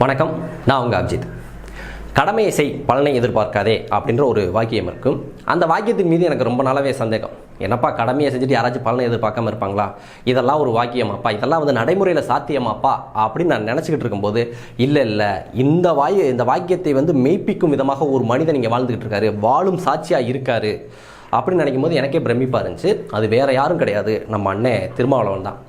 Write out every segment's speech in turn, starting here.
வணக்கம் நான் உங்கள் அபிஜித். கடமையை செய் பலனை எதிர்பார்க்காதே அப்படின்ற ஒரு வாக்கியம் இருக்கும் அந்த வாக்கியத்தின் மீது எனக்கு ரொம்ப நாளாவே சந்தேகம். என்னப்பா கடமையை செஞ்சுட்டு யாராச்சும் பலனை எதிர்பார்க்காம இருப்பாங்களா? இதெல்லாம் ஒரு வாக்கியமாப்பா இதெல்லாம் வந்து நடைமுறையில் சாத்தியமாப்பா அப்படின்னு நான் நினச்சிக்கிட்டு இருக்கும்போது இல்லை இல்லை இந்த வாய இந்த வாக்கியத்தை வந்து மெய்ப்பிக்கும் விதமாக ஒரு மனிதன் இங்கே வாழ்ந்துக்கிட்டு இருக்காரு வாழும் சாட்சியாக இருக்காரு அப்படின்னு நினைக்கும் போது எனக்கே பிரமிப்பாக இருந்துச்சு. அது வேற யாரும் கிடையாது. நம்ம அண்ணன் திருமாவளவன் தான்.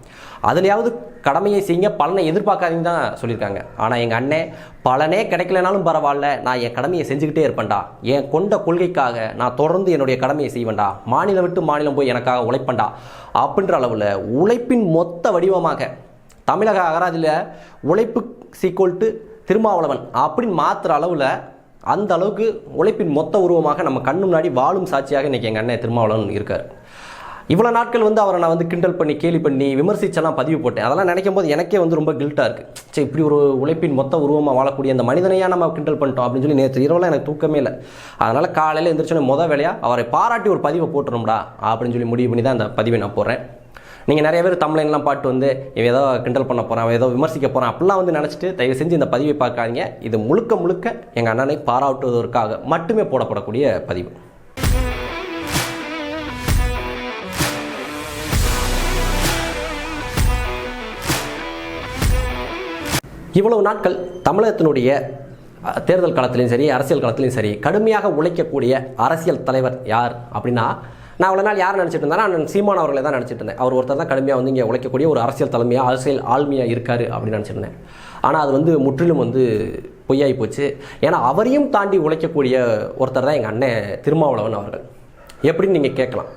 அதுலையாவது கடமையை செய்யுங்க பலனை எதிர்பார்க்காதீங்க தான் சொல்லியிருக்காங்க. ஆனால் எங்கள் அண்ணன் பலனே கிடைக்கலனாலும் பரவாயில்ல நான் என் கடமையை செஞ்சுக்கிட்டே இருப்பேன்டா. என் கொண்ட கொள்கைக்காக நான் தொடர்ந்து என்னுடைய கடமையை செய்வேன்டா. மாநிலம் விட்டு மாநிலம் போய் எனக்காக உழைப்பேன்டா. அப்படின்ற அளவில் உழைப்பின் மொத்த வடிவமாக தமிழக அகராதியில் உழைப்பு சீக்குவல் டு திருமாவளவன் அப்படின்னு மாற்றுற அளவில் அந்த அளவுக்கு உழைப்பின் மொத்த உருவமாக நம்ம கண்ணு முன்னாடி வாழும் சாட்சியாக இன்றைக்கி எங்கள் அண்ணன் திருமாவளவன் இருக்கார். இவ்வளோ நாட்கள் வந்து அவரை நான் வந்து கிண்டல் பண்ணி கேலி பண்ணி விமர்சிச்செல்லாம் பதிவு போட்டேன். அதெல்லாம் நினைக்கும் போது எனக்கே வந்து ரொம்ப கில்ட்டாக இருக்குது சரி இப்படி ஒரு உழைப்பின் மொத்த உருவமாக வாழக்கூடிய அந்த மனிதனையாக நம்ம கிண்டல் பண்ணிட்டோம் அப்படின்னு சொல்லி நேற்று இரவுலாம் எனக்கு தூக்கமே இல்லை. அதனால் காலையில் எந்திரிச்சோன்னே முத வேலையாக அவரை பாராட்டி ஒரு பதிவை போட்டுரும்டா அப்படின்னு சொல்லி முடிவு பண்ணி தான் அந்த பதிவை நான் போடுறேன். நீங்கள் நிறைய பேர் தமிழ்லாம் பாட்டு வந்து இவன் ஏதோ கிண்டல் பண்ண போகிறான் அவன் ஏதோ விமர்சிக்க போகிறான் அப்படிலாம் வந்து நினச்சிட்டு தயவு செஞ்சு இந்த பதிவை பார்க்காதீங்க. இது முழுக்க முழுக்க எங்கள் அண்ணனை பாராட்டுவதற்காக மட்டுமே போடப்படக்கூடிய பதிவு. இவ்வளவு நாட்கள் தமிழகத்தினுடைய தேர்தல் காலத்திலையும் சரி அரசியல் காலத்திலையும் சரி கடுமையாக உழைக்கக்கூடிய அரசியல் தலைவர் யார் அப்படின்னா நான் அவ்வளோ நாள் யார் நினச்சிட்டு இருந்தேன்னா நான் சீமான் அவர்களை தான் நினச்சிட்டு இருந்தேன். அவர் ஒருத்தர் தான் கடுமையாக வந்து இங்கே உழைக்கக்கூடிய ஒரு அரசியல் தலைமையாக அரசியல் ஆளுமையாக இருக்கார் அப்படின்னு நினச்சிருந்தேன் ஆனால் அது வந்து முற்றிலும் வந்து பொய்யாகி போச்சு. ஏன்னா அவரையும் தாண்டி உழைக்கக்கூடிய ஒருத்தர் தான் எங்கள் அண்ணன் திருமாவளவன் அவர்கள். எப்படின்னு நீங்கள் கேட்கலாம்.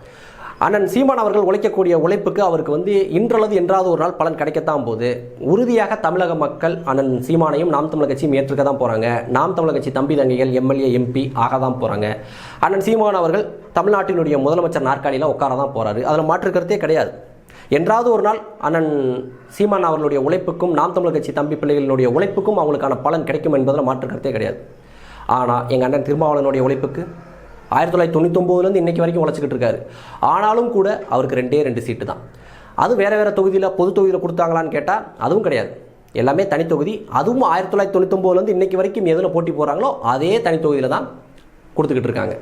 அண்ணன் சீமான் அவர்கள் உழைக்கக்கூடிய உழைப்புக்கு அவருக்கு வந்து இன்றளது என்றாவது ஒரு நாள் பலன் கிடைக்கத்தான் போது உறுதியாக தமிழக மக்கள் அண்ணன் சீமானையும் நாம் தமிழக கட்சியும் ஏற்றுக்க தான் போகிறாங்க நாம் தமிழக கட்சி தம்பி தங்கைகள் எம்எல்ஏ எம்பி ஆக தான் போகிறாங்க அண்ணன் சீமான் அவர்கள் தமிழ்நாட்டினுடைய முதலமைச்சர் நாற்காலியில் உட்கார தான் போகிறாரு அதில் மாற்றுக்கிறதே கிடையாது. என்றாவது ஒரு நாள் அண்ணன் சீமான் அவர்களுடைய உழைப்புக்கும் நாம் தமிழர் கட்சி தம்பி பிள்ளைகளுடைய உழைப்புக்கும் அவங்களுக்கான பலன் கிடைக்கும் என்பதில் மாற்றுக்கிறதே கிடையாது. ஆனால் எங்கள் அண்ணன் திருமாவளனுடைய உழைப்புக்கு ஆயிரத்தி தொள்ளாயிரத்தி தொண்ணூத்தொம்போதுலேருந்து இன்னைக்கு வரைக்கும் உழைச்சிக்கிட்டு இருக்காரு. ஆனாலும் கூட அவருக்கு ரெண்டே ரெண்டு சீட்டு தான். அது வேறு வேறு தொகுதியில் பொது தொகுதியில் கொடுத்தாங்களான்னு கேட்டால் அதுவும் கிடையாது. எல்லாமே தனித்தொகுதி அதுவும் ஆயிரத்தி தொள்ளாயிரத்தி தொண்ணூத்தொம்போதுலேருந்து இன்னைக்கு வரைக்கும் எதில் போட்டி போகிறாங்களோ அதே தனித்தொகுதியில் தான் கொடுத்துக்கிட்டு இருக்காங்க.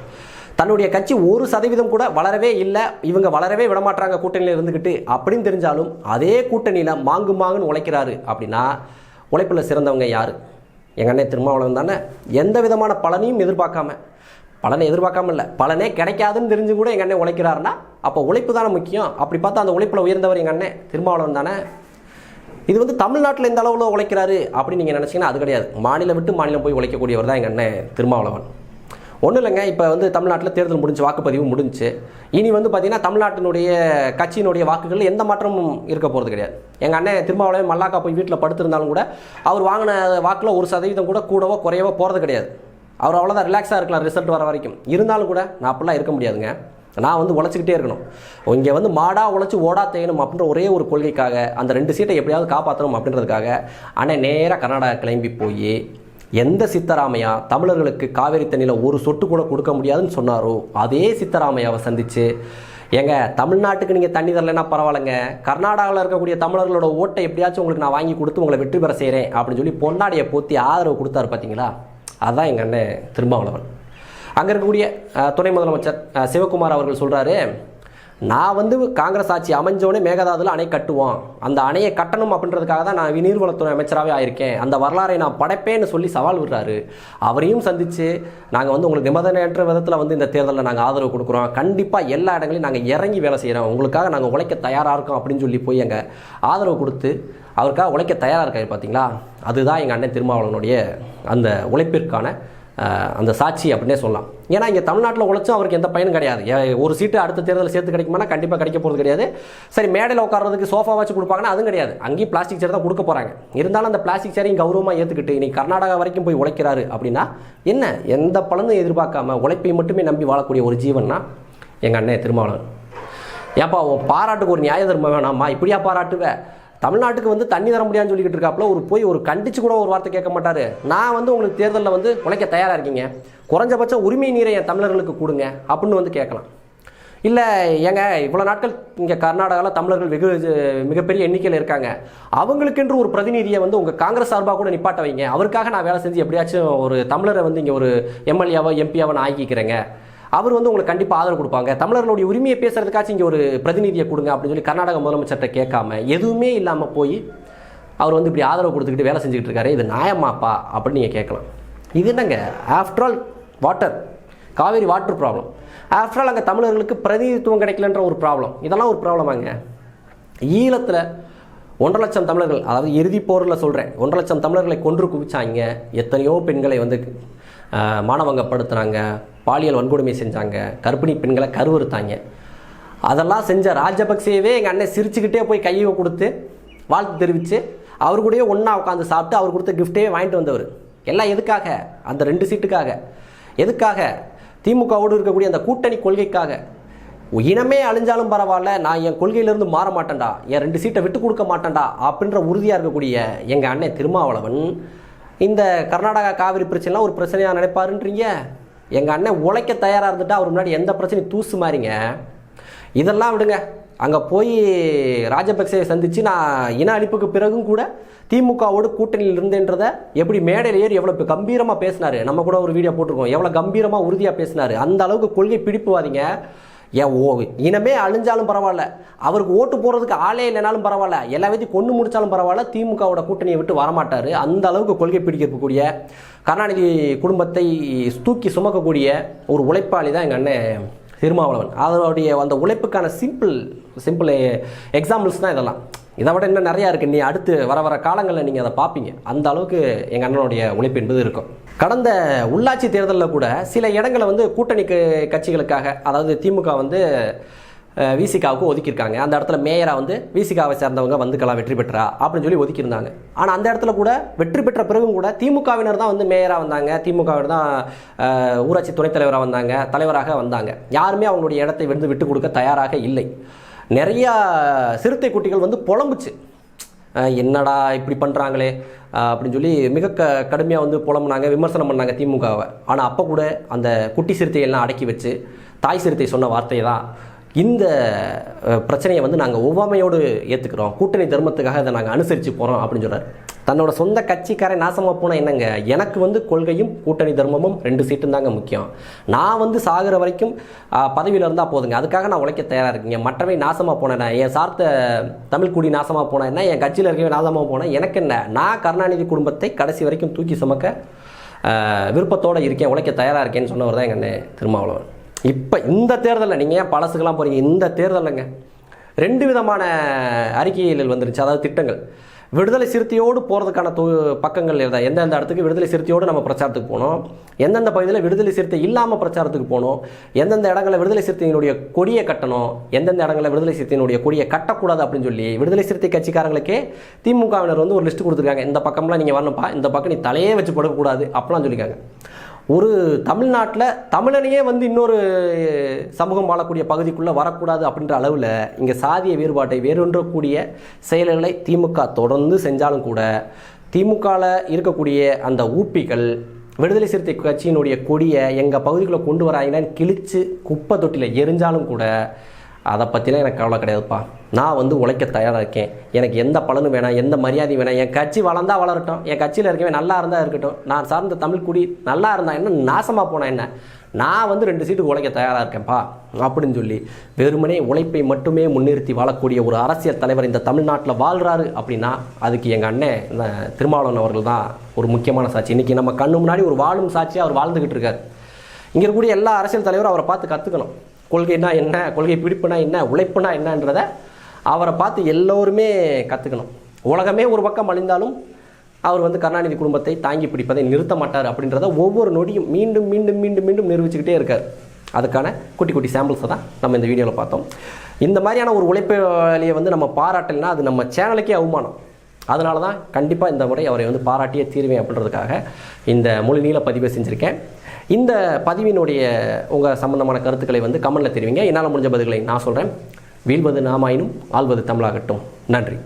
தன்னுடைய கட்சி ஒரு சதவீதம் கூட வளரவே இல்லை இவங்க வளரவே விடமாட்டாங்க கூட்டணியில் இருந்துக்கிட்டு அப்படின்னு தெரிஞ்சாலும் அதே கூட்டணியில் மாங்கு மாங்குன்னு உழைக்கிறாரு அப்படின்னா உழைப்பில் சிறந்தவங்க யார்? எங்கள் அண்ணன் திருமாவளவன் தானே? எந்த விதமான பலனையும் எதிர்பார்க்காம பலனை எதிர்பார்க்காம இல்லை பலனே கிடைக்காதுன்னு தெரிஞ்சு கூட எங்கள் அண்ணன் உழைக்கிறாருன்னா அப்போ உழைப்பு தானே முக்கியம். அப்படி பார்த்தா அந்த உழைப்பில் உயர்ந்தவர் எங்கள் அண்ணன் திருமாவளவன் தானே. இது வந்து தமிழ்நாட்டில் இந்த அளவில் உழைக்கிறாரு அப்படின்னு நீங்கள் நினச்சிங்கன்னா அது கிடையாது. மாநிலம் விட்டு மாநிலம் போய் உழைக்கக்கூடியவர் தான் எங்கள் அண்ணன் திருமாவளவன். ஒன்றும் இல்லைங்க இப்போ வந்து தமிழ்நாட்டில் தேர்தல் முடிஞ்சு வாக்குப்பதிவு முடிஞ்சு இனி வந்து பார்த்தீங்கன்னா தமிழ்நாட்டினுடைய கட்சியினுடைய வாக்குகளில் எந்த மாற்றமும் இருக்க போகிறது கிடையாது. எங்கள் அண்ணன் திருமாவளவன் மல்லாக்கா போய் வீட்டில் படுத்திருந்தாலும் கூட அவர் வாங்கின வாக்கில் ஒரு சதவீதம் கூட கூடவோ குறையவோ போகிறது கிடையாது. அவர் அவ்வளோதான் ரிலாக்ஸாக இருக்கலாம் ரிசல்ட் வர வரைக்கும். இருந்தாலும் கூட நான் அப்படிலாம் இருக்க முடியாதுங்க. நான் வந்து உழைச்சிக்கிட்டே இருக்கணும். இங்கே வந்து மாடா உழைச்சி ஓடா தேயணும் அப்படின்ற ஒரே ஒரு கொள்கைக்காக அந்த ரெண்டு சீட்டை எப்படியாவது காப்பாற்றணும் அப்படின்றதுக்காக அண்ணன் நேராக கர்நாடகா கிளம்பி போய் எந்த சித்தராமையா தமிழர்களுக்கு காவேரி தண்ணியில் ஒரு சொட்டு கூட கொடுக்க முடியாதுன்னு சொன்னாரோ அதே சித்தராமையாவை சந்தித்து ஏங்க தமிழ்நாட்டுக்கு நீங்கள் தண்ணி தரலைன்னா பரவாயில்லைங்க. கர்நாடகாவில் இருக்கக்கூடிய தமிழர்களோட ஓட்டை எப்படியாச்சும் உங்களுக்கு நான் வாங்கி கொடுத்து உங்களை வெற்றி பெற செய்கிறேன் அப்படின்னு சொல்லி பொன்னாடியை போற்றி ஆதரவு கொடுத்தாரு பார்த்தீங்களா அதுதான் எங்கள் அண்ணன் திருமாவளவன். அங்கே இருக்கக்கூடிய துணை முதலமைச்சர் சிவகுமார் அவர்கள் சொல்கிறாரு நான் வந்து காங்கிரஸ் ஆட்சி அமைஞ்சோடனே மேகதாதுல அணை கட்டுவோம். அந்த அணையை கட்டணும் அப்படின்றதுக்காக தான் நான் நீர்வளத்துறை அமைச்சராகவே ஆயிருக்கேன். அந்த வரலாறை நான் படைப்பேன்னு சொல்லி சவால் விடுறாரு. அவரையும் சந்தித்து நாங்கள் வந்து உங்களுக்கு நிபந்தனையற்ற விதத்தில் வந்து இந்த தேர்தலில் நாங்கள் ஆதரவு கொடுக்குறோம். கண்டிப்பாக எல்லா இடங்களையும் நாங்கள் இறங்கி வேலை செய்கிறோம் உங்களுக்காக நாங்கள் உழைக்க தயாராக இருக்கோம் அப்படின்னு சொல்லி போய் அங்கே ஆதரவு கொடுத்து அவருக்காக உழைக்க தயாராக இருக்காரு பார்த்தீங்களா அதுதான் எங்கள் அண்ணன் திருமாவளவனுடைய அந்த உழைப்பிற்கான அந்த சாட்சி அப்படின்னே சொல்லலாம். ஏன்னா இங்கே தமிழ்நாட்டில் உழைச்சும் அவருக்கு எந்த பயனும் கிடையாது. ஒரு சீட்டு அடுத்த தேர்தலில் சேர்த்து கிடைக்குமானா கண்டிப்பாக கிடைக்க போகிறது கிடையாது. சரி மேடையில் உட்காரதுக்கு சோஃபா வச்சு கொடுப்பாங்கன்னா அதுவும் கிடையாது. அங்கேயும் பிளாஸ்டிக் சேர் தான் கொடுக்க போகிறாங்க இருந்தாலும் அந்த பிளாஸ்டிக் சேரையும் கௌரவமாக ஏற்றுக்கிட்டு இன்னைக்கு கர்நாடகா வரைக்கும் போய் உழைக்கிறாரு அப்படின்னா என்ன? எந்த பலனும் எதிர்பார்க்காம உழைப்பை மட்டுமே நம்பி வாழக்கூடிய ஒரு ஜீவன்னா எங்கள் அண்ணன் திருமாவளவன். ஏப்பா உன் பாராட்டுக்கு ஒரு நியாய தர்மம் வேணாமா? இப்படியா பாராட்டுவேன் தமிழ்நாட்டுக்கு வந்து தண்ணி தர முடியாதுன்னு சொல்லிக்கிட்டு இருக்காப்புல ஒரு போய் ஒரு கண்டிச்சு கூட ஒரு வார்த்தை கேட்க மாட்டாரு. நான் வந்து உங்களுக்கு தேர்தலில் வந்து உழைக்க தயாராக இருக்கீங்க. குறைஞ்சபட்சம் உரிமை நீரை என் தமிழர்களுக்கு கொடுங்க அப்படின்னு வந்து கேட்கலாம். இல்லை ஏங்க இவ்வளோ நாட்கள் இங்கே கர்நாடகாவில் தமிழர்கள் வெகு மிகப்பெரிய எண்ணிக்கையில் இருக்காங்க. அவங்களுக்கென்று ஒரு பிரதிநிதியை வந்து உங்கள் காங்கிரஸ் சார்பாக கூட நிப்பாட்ட வைங்க. அவருக்காக நான் வேலை செஞ்சு எப்படியாச்சும் ஒரு தமிழரை வந்து இங்கே ஒரு எம்எல்ஏவோ எம்பியாவோ நான் ஆக்கிக்கிறேங்க. அவர் வந்து உங்களுக்கு கண்டிப்பாக ஆதரவு கொடுப்பாங்க. தமிழர்களுடைய உரிமையை பேசுறதுக்காச்சும் இங்கே ஒரு பிரதிநிதியை கொடுங்க அப்படின்னு சொல்லி கர்நாடக முதலமைச்சர்கிட்ட கேட்காம எதுவுமே இல்லாமல் போய் அவர் வந்து இப்படி ஆதரவு கொடுத்துக்கிட்டு வேலை செஞ்சுக்கிட்டு இருக்காரு. இது நியாயமாப்பா அப்படின்னு நீங்கள் கேட்கலாம். இது என்னங்க? After all water Kaveri water problem after all அங்கே தமிழர்களுக்கு பிரதிநிதித்துவம் கிடைக்கலன்ற ஒரு ப்ராப்ளம் இதெல்லாம் ஒரு ப்ராப்ளமாங்க ஈழத்தில் ஒன்றரை லட்சம் தமிழர்கள் அதாவது இறுதி போரில் சொல்கிறேன் ஒன்றரை லட்சம் தமிழர்களை கொன்று குவிச்சாங்க. எத்தனையோ பெண்களை வந்து மானவங்கப்படுத்துனாங்க பாலியல் வன்கொடுமை செஞ்சாங்க கர்ப்பிணி பெண்களை கருவறுத்தாங்க. அதெல்லாம் செஞ்ச ராஜபக்சேவே எங்கள் அண்ணன் சிரிச்சுக்கிட்டே போய் கையை கொடுத்து வாழ்த்து தெரிவித்து அவர் கூடயே ஒன்றா உட்காந்து சாப்பிட்டு அவர் கொடுத்த கிஃப்டே வாங்கிட்டு வந்தவர். எல்லாம் எதுக்காக? அந்த ரெண்டு சீட்டுக்காக. எதுக்காக? திமுகவோடு இருக்கக்கூடிய அந்த கூட்டணி கொள்கைக்காக. இனமே அழிஞ்சாலும் பரவாயில்ல நான் என் கொள்கையிலேருந்து மாற மாட்டேன்டா என் ரெண்டு சீட்டை விட்டு கொடுக்க மாட்டேன்டா அப்படின்ற உறுதியாக இருக்கக்கூடிய எங்கள் அண்ணன் திருமாவளவன் இந்த கர்நாடகா காவிரி பிரச்சனைலாம் ஒரு பிரச்சனையாக நினைப்பாருன்றீங்க? எங்கள் அண்ணன் உழைக்க தயாராக இருந்துட்டு அவர் முன்னாடி எந்த பிரச்சனையும் தூசு மாறிங்க. இதெல்லாம் விடுங்க. அங்கே போய் ராஜபக்சே சந்தித்து நான் இன அழிப்புக்கு பிறகும் கூட திமுகவோடு கூட்டணியில் இருந்தேன்றத எப்படி மேடையில் ஏறி எவ்வளோ கம்பீரமாக பேசினாரு? நம்ம கூட ஒரு வீடியோ போட்டிருக்கோம். எவ்வளோ கம்பீரமாக உறுதியாக பேசினார்? அந்த அளவுக்கு கொள்கை பிடிப்புவாதீங்க ஏன் ஓ இனமே அழிஞ்சாலும் பரவாயில்ல. அவருக்கு ஓட்டு போடுறதுக்கு ஆளே இல்லைனாலும் பரவாயில்ல. எல்லா விதையும் கொண்டு முடிச்சாலும் பரவாயில்ல. திமுகவோட கூட்டணியை விட்டு வரமாட்டார். அந்த அளவுக்கு கொள்கை பிடிக்கக்கூடிய கருணாநிதி குடும்பத்தை தூக்கி சுமக்கக்கூடிய ஒரு உழைப்பாளி தான் எங்கள் அண்ணன் திருமாவளவன். அதனுடைய அந்த உழைப்புக்கான சிம்பிள் சிம்பிள் எக்ஸாம்பிள்ஸ் தான் இதெல்லாம். இதை விட இன்னும் நிறையா இருக்குது நீ அடுத்து வர வர காலங்களில் நீங்கள் அதை பார்ப்பீங்க. அந்த அளவுக்கு எங்கள் அண்ணனுடைய உழைப்பு என்பது இருக்கும். கடந்த உள்ளாட்சி தேர்தலில் கூட சில இடங்களை வந்து கூட்டணி கட்சிகளுக்காக அதாவது திமுக வந்து விசிகாவுக்கு ஒதுக்கியிருக்காங்க. அந்த இடத்துல மேயராக வந்து விசிகாவை சேர்ந்தவங்க வந்துக்கலாம் வெற்றி பெற்றா அப்படின்னு சொல்லி ஒதுக்கியிருந்தாங்க. ஆனால் அந்த இடத்துல கூட வெற்றி பெற்ற பிறகும் கூட திமுகவினர் தான் வந்து மேயராக வந்தாங்க. திமுகவினர் தான் ஊராட்சி துணைத் தலைவராக வந்தாங்க தலைவராக வந்தாங்க. யாருமே அவங்களுடைய இடத்தை வந்து விட்டு கொடுக்க தயாராக இல்லை. நிறையா சிறுத்தை குட்டிகள் வந்து புலம்புச்சு. என்னடா இப்படி பண்ணுறாங்களே அப்படின்னு சொல்லி மிக க கடுமையாக வந்து புலம்புனாங்க விமர்சனம் பண்ணாங்க திமுகவை. ஆனால் அப்போ கூட அந்த குட்டி சிறுத்தையெல்லாம் அடக்கி வச்சு தாய் சிறுத்தை சொன்ன வார்த்தை தான் இந்த பிரச்சனையை வந்து நாங்கள் ஒவ்வாமையோடு ஏற்றுக்கிறோம் கூட்டணி தர்மத்துக்காக இதை நாங்கள் அனுசரித்து போகிறோம் அப்படின்னு சொல்கிறார் தன்னோட சொந்த கட்சிக்காரன் நாசமாக போனால் என்னங்க? எனக்கு வந்து கொள்கையும் கூட்டணி தர்மமும் ரெண்டு சீட்டும் தாங்க முக்கியம். நான் வந்து சாகிற வரைக்கும் பதவியில் இருந்தால் போதுங்க. அதுக்காக நான் உழைக்க தயாராக இருக்கீங்க. மற்றவை நாசமாக போனேன் என் சார்த்த தமிழ் குடி நாசமாக போனேன்னா என்ன? என் கட்சியில் இருக்கவே நாசமாக போனேன் எனக்கு என்ன? நான் கருணாநிதி குடும்பத்தை கடைசி வரைக்கும் தூக்கி சுமக்க விருப்பத்தோடு இருக்கேன் உழைக்க தயாராக இருக்கேன்னு சொன்னவர் தான் எங்கள் திருமாவளவன். இப்போ இந்த தேர்தலில் நீங்கள் ஏன் பழசுக்கெல்லாம் போகிறீங்க இந்த தேர்தலுங்க ரெண்டு விதமான அறிக்கைகள் வந்துருச்சு. அதாவது திட்டங்கள். விடுதலை சிறுத்தையோடு போகிறதுக்கான தொ பக்கங்கள் இருந்தால் எந்தெந்த இடத்துக்கு விடுதலை சிறுத்தையோடு நம்ம பிரச்சாரத்துக்கு போனோம். எந்தெந்த பகுதியில் விடுதலை சிறுத்தை இல்லாமல் பிரச்சாரத்துக்கு போகணும் எந்தெந்த இடங்களில் விடுதலை சிறுத்தையினுடைய கொடியை கட்டணும். எந்தெந்த இடங்களில் விடுதலை சிறுத்தையினுடைய கொடியை கட்டக்கூடாது அப்படின்னு சொல்லி விடுதலை சிறுத்தை கட்சிக்காரங்களுக்கே திமுகவினர் வந்து ஒரு லிஸ்ட் கொடுத்துருக்காங்க. இந்த பக்கம்லாம் நீங்கள் வரணும்ப்பா. இந்த பக்கம் நீ தலையே வச்சு படுக்கக்கூடாது. அப்படிலாம் சொல்லியிருக்காங்க. ஒரு தமிழ்நாட்டில் தமிழனையே வந்து இன்னொரு சமூகம் வாழக்கூடிய பகுதிக்குள்ளே வரக்கூடாது அப்படின்ற அளவில் இங்கே சாதிய வேறுபாட்டை வேறொன்றக்கூடிய செயல்களை திமுக தொடர்ந்து செஞ்சாலும் கூட திமுகவில் இருக்கக்கூடிய அந்த ஊப்பிகள் விடுதலை சிறுத்தை கட்சியினுடைய கொடியை எங்கள் பகுதிக்குள்ளே கொண்டு வராங்கன்னு கிழிச்சு குப்பை தொட்டியில் எரிஞ்சாலும் கூட அதை பற்றிலாம் எனக்கு கவலை கிடையாதுப்பா. நான் வந்து உழைக்க தயாராக இருக்கேன். எனக்கு எந்த பலனும் வேணாம் எந்த மரியாதையும் வேணாம். என் கட்சி வளர்ந்தா வளரட்டும். என் கட்சியில் இருக்கவே நல்லா இருந்தால் இருக்கட்டும். நான் சார்ந்த தமிழ் குடி நல்லா இருந்தா என்ன நாசமாக போனேன் என்ன? நான் வந்து ரெண்டு சீட்டுக்கு உழைக்க தயாராக இருக்கேன்ப்பா அப்படின்னு சொல்லி வெறுமனே உழைப்பை மட்டுமே முன்னிறுத்தி வாழக்கூடிய ஒரு அரசியல் தலைவர் இந்த தமிழ்நாட்டில் வாழ்கிறாரு அப்படின்னா அதுக்கு எங்கள் அண்ணன் இந்த திருமாவளவன் அவர்கள் தான் ஒரு முக்கியமான சாட்சி. இன்றைக்கி நம்ம கண்ணு முன்னாடி ஒரு வாழும் சாட்சியாக அவர் வாழ்ந்துக்கிட்டு இருக்கார். இங்கே இருக்கக்கூடிய எல்லா அரசியல் தலைவரும் அவரை பார்த்து கற்றுக்கணும் கொள்கைனா என்ன கொள்கை பிடிப்புனா என்ன உழைப்புனா என்னன்றதை அவரை பார்த்து எல்லோருமே கற்றுக்கணும் உலகமே ஒரு பக்கம் அழிந்தாலும் அவர் வந்து கருணாநிதி குடும்பத்தை தாங்கி பிடிப்பதை நிறுத்த மாட்டார் அப்படின்றத ஒவ்வொரு நொடியும் மீண்டும் மீண்டும் மீண்டும் மீண்டும் நிரூபிச்சுக்கிட்டே இருக்கார். அதுக்கான குட்டி குட்டி சாம்பிள்ஸை தான் நம்ம இந்த வீடியோவில் பார்த்தோம். இந்த மாதிரியான ஒரு உழைப்பாளியை வந்து நம்ம பாராட்டலைன்னா அது நம்ம சேனலுக்கே அவமானம். அதனால தான் கண்டிப்பாக இந்த முறை அவரை வந்து பாராட்டியே தீர்வேன் அப்படின்றதுக்காக இந்த மொழி நீள பதிவை செஞ்சுருக்கேன். இந்த பதிவினுடைய உங்கள் சம்பந்தமான கருத்துக்களை வந்து கமெண்ட்டில் தெரிவிங்க. என்னால் முடிஞ்ச பதில்களை நான் சொல்கிறேன் வீழ்வது நாமாயினும் ஆள்வது தமிழாகட்டும். நன்றி.